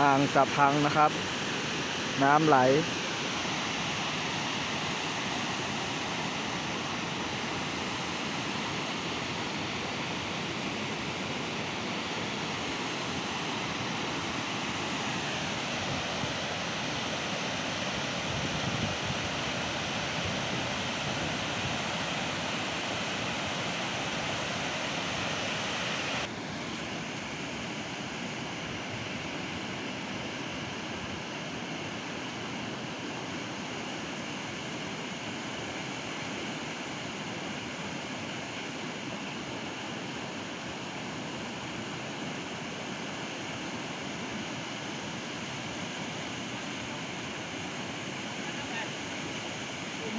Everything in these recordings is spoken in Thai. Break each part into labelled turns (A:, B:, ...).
A: อ่างสะพังนะครับ น้ำไหล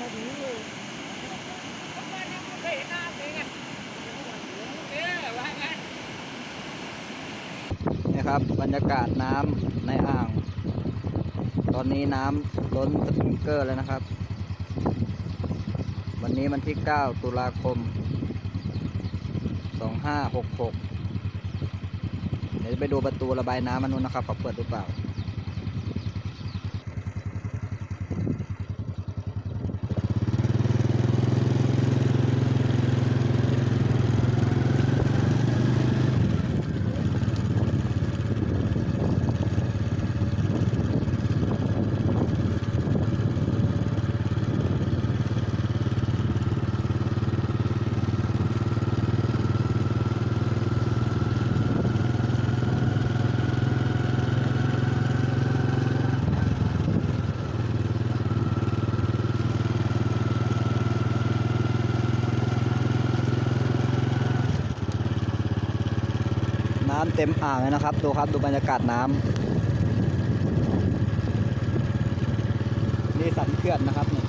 A: นี่ครับบรรยากาศน้ำในอ่าง ตอนนี้น้ำล้นสปริงเกอร์แล้วนะครับ วันนี้วันที่ 9 ตุลาคม 2566 เดี๋ยวไปดูประตูระบายน้ำมันนู้นนะครับเขาเปิดหรือเปล่า น้ำเต็มอ่างเลยนะครับ ดูครับดูบรรยากาศน้ำนี่สันเขื่อนนะครับนี่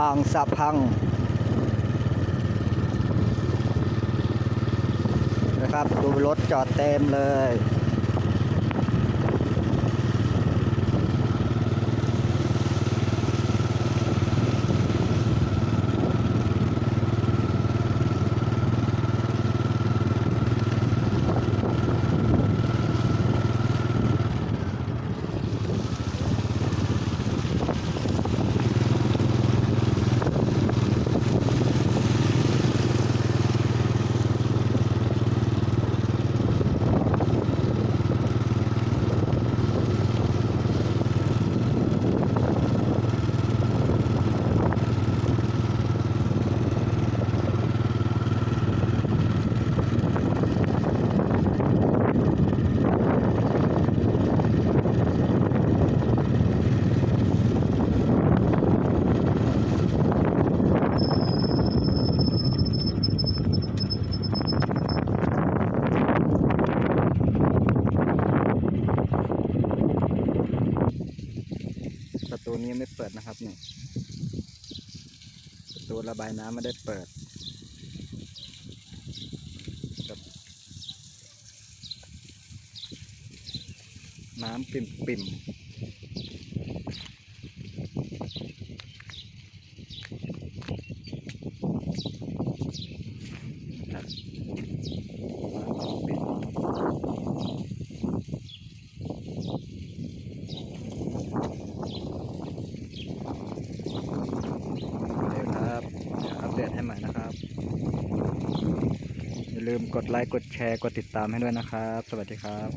A: อ่างสะพัง นะ ครับ ดูรถจอดเต็มเลย เปิดนะครับนี่ประตูระบายน้ำไม่ได้เปิดน้ำปิ่มปิ่มๆครับน้ำปิ่มปิ่มโอเคครับเดี๋ยวอัปเดตให้ใหม่นะครับ อย่า ลืมกดไลค์กดแชร์กดติดตามให้ด้วยนะครับ สวัสดีครับ